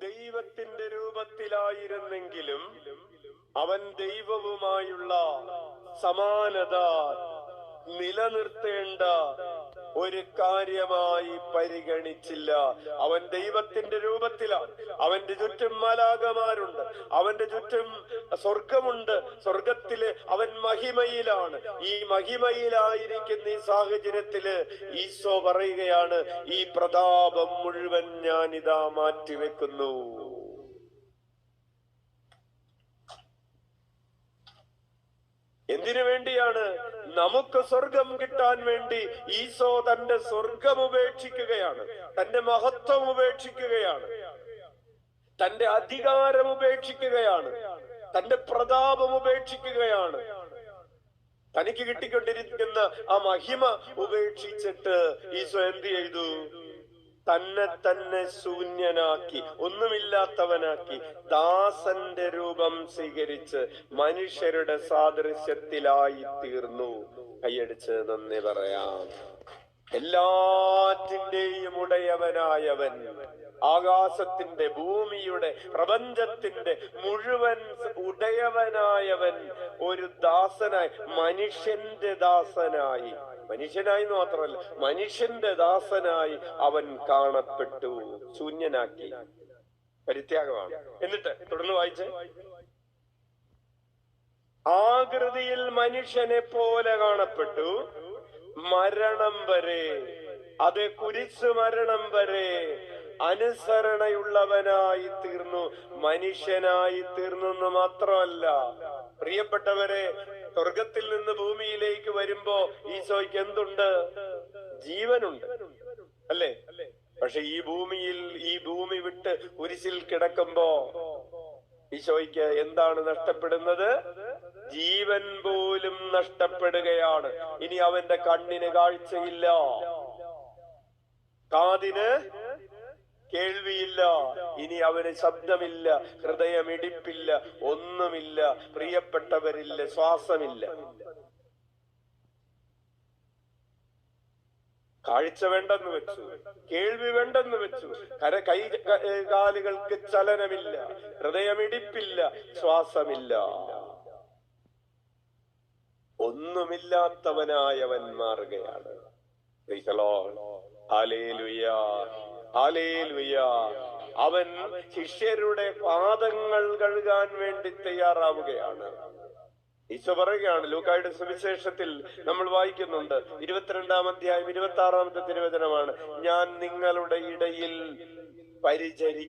ദൈവത്തിന്റെ രൂപത്തിലായിരുന്നെങ്കിലും അവൻ ദൈവവുമായുള്ള സമാനത നിലനിർത്തേണ്ട ഒരു കാര്യമായി പരിഗണിച്ചില്ല. അവൻ ദൈവത്തിന്റെ രൂപത്തിലാണ്. അവന്റെ ചുറ്റും മലാകമാരുണ്ട് അവന്റെ ചുറ്റും സ്വർഗമുണ്ട് സ്വർഗത്തിൽ അവൻ മഹിമയിലാണ്. ഈ മഹിമയിലായിരിക്കുന്ന ഈ സാഹചര്യത്തിൽ ഈശോ പറയുകയാണ് ഈ പ്രതാപം മുഴുവൻ ഞാൻ ഇതാ മാറ്റിവെക്കുന്നു. എന്തിനു വേണ്ടിയാണ് നമുക്ക് സ്വർഗം കിട്ടാൻ വേണ്ടി ഈശോ തന്റെ സ്വർഗം ഉപേക്ഷിക്കുകയാണ് തന്റെ മഹത്വം ഉപേക്ഷിക്കുകയാണ് തന്റെ അധികാരം ഉപേക്ഷിക്കുകയാണ് തന്റെ പ്രതാപം ഉപേക്ഷിക്കുകയാണ്. തനിക്ക് കിട്ടിക്കൊണ്ടിരിക്കുന്ന ആ മഹിമ ഉപേക്ഷിച്ചിട്ട് ഈശോ എന്ത് ചെയ്തു? തന്നെ തന്നെ ശൂന്യനാക്കി ഒന്നുമില്ലാത്തവനാക്കി ദാസന്റെ രൂപം സ്വീകരിച്ച് മനുഷ്യരുടെ സാദൃശ്യത്തിലായി തീർന്നു കൈയടിച്ച് നന്ദി പറയാം. എല്ലാറ്റിന്റെയും ഉടയവനായവൻ ആകാശത്തിന്റെ ഭൂമിയുടെ പ്രപഞ്ചത്തിന്റെ മുഴുവൻ ഉടയവനായവൻ ഒരു ദാസനായി മനുഷ്യന്റെ ദാസനായി. മനുഷ്യനായി മാത്രമല്ല മനുഷ്യന്റെ ദാസനായി അവൻ കാണപ്പെട്ടു. ശൂന്യനാക്കി. പരിത്യാഗമാണ്. എന്നിട്ട് തുടർന്ന് വായിച്ച്. ആകൃതിയിൽ മനുഷ്യനെ പോലെ കാണപ്പെട്ടു. മരണം വരെ. അത് കുരിശു മരണം വരെ. അനുസരണയുള്ളവനായി തീർന്നു. മനുഷ്യനായി തീർന്നു എന്ന് മാത്രമല്ല. പ്രിയപ്പെട്ടവരെ സ്വർഗത്തിൽ നിന്ന് ഭൂമിയിലേക്ക് വരുമ്പോ ഈശോയ്ക്ക് എന്തുണ്ട്? ജീവനുണ്ട്. അല്ലേ? പക്ഷെ ഈ ഭൂമിയിൽ ഈ ഭൂമി വിട്ട് കുരിശിൽ കിടക്കുമ്പോ ഈശോയ്ക്ക് എന്താണ് നഷ്ടപ്പെടുന്നത്? ജീവൻ പോലും നഷ്ടപ്പെടുകയാണ്. ഇനി അവന്റെ കണ്ണിന് കാഴ്ചയില്ല. കാതിന് കേൾവിയില്ല. ഇനി അവന് ശബ്ദമില്ല ഹൃദയമിടിപ്പില്ല ഒന്നുമില്ല പ്രിയപ്പെട്ടവരില്ല ശ്വാസമില്ല. കാഴ്ച വേണ്ടെന്ന് വെച്ചു കേൾവി വേണ്ടെന്ന് വെച്ചു. കര കൈ കാലുകൾക്ക് ചലനമില്ല ഹൃദയമിടിപ്പില്ല ശ്വാസമില്ല. ഒന്നുമില്ലാത്തവനായവൻ മാറുകയാണ്. അവൻ ശിഷ്യരുടെ പാദങ്ങൾ കഴുകാൻ വേണ്ടി തയ്യാറാവുകയാണ്. ഈശോ പറയുകയാണ് ലൂക്കായുടെ സുവിശേഷത്തിൽ നമ്മൾ വായിക്കുന്നുണ്ട്. ഇരുപത്തിരണ്ടാം അധ്യായം ഇരുപത്തി ആറാമത്തെ തിരുവചനമാണ് ഞാൻ നിങ്ങളുടെ ഇടയിൽ പരിചരി